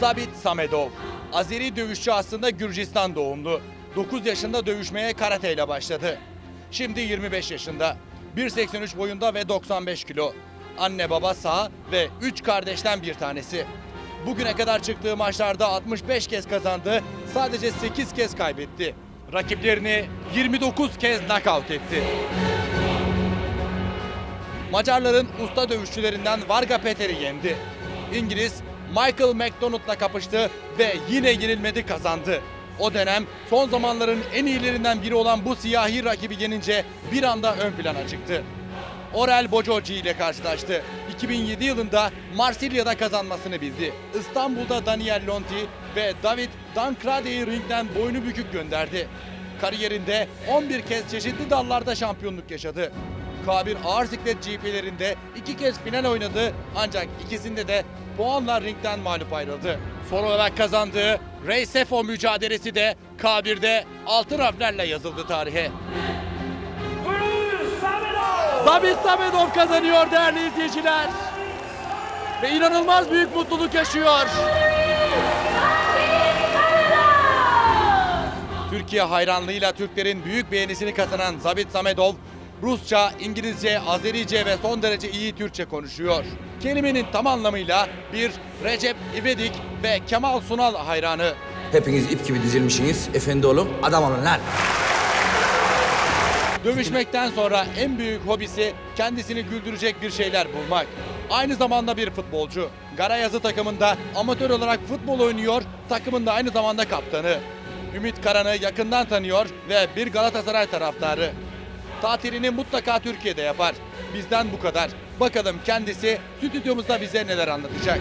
Zabit Samedov. Azeri dövüşçü aslında Gürcistan doğumlu. 9 yaşında dövüşmeye karateyle başladı. Şimdi 25 yaşında. 1.83 boyunda ve 95 kilo. Anne baba sağ ve 3 kardeşten bir tanesi. Bugüne kadar çıktığı maçlarda 65 kez kazandı, sadece 8 kez kaybetti. Rakiplerini 29 kez knockout etti. Macarların usta dövüşçülerinden Varga Peter'i yendi. İngiliz Michael McDonald'la kapıştı ve yine yenilmedi kazandı. O dönem son zamanların en iyilerinden biri olan bu siyahi rakibi yenince bir anda ön plana çıktı. Orel Bojoci ile karşılaştı. 2007 yılında Marsilya'da kazanmasını bildi. İstanbul'da Daniel Lonti ve David Dancrade'yi ringden boynu bükük gönderdi. Kariyerinde 11 kez çeşitli dallarda şampiyonluk yaşadı. K1 ağır siklet GP'lerinde iki kez final oynadı ancak ikisinde de puanla ringden mağlup ayrıldı. Son olarak kazandığı Ray Sefo mücadelesi de K1'de altın harflerle yazıldı tarihe. Zabit Samedov kazanıyor değerli izleyiciler. Ve inanılmaz büyük mutluluk yaşıyor. Türkiye hayranlığıyla Türklerin büyük beğenisini kazanan Zabit Samedov, Rusça, İngilizce, Azerice ve son derece iyi Türkçe konuşuyor. Kelimenin tam anlamıyla bir Recep İvedik ve Kemal Sunal hayranı. Hepiniz ip gibi dizilmişsiniz. Efendi olun, adam olun lan. Dövüşmekten sonra en büyük hobisi kendisini güldürecek bir şeyler bulmak. Aynı zamanda bir futbolcu. Garayazı takımında amatör olarak futbol oynuyor, takımın da aynı zamanda kaptanı. Ümit Karan'ı yakından tanıyor ve bir Galatasaray taraftarı. Tatilini mutlaka Türkiye'de yapar. Bizden bu kadar. Bakalım kendisi stüdyomuzda bize neler anlatacak.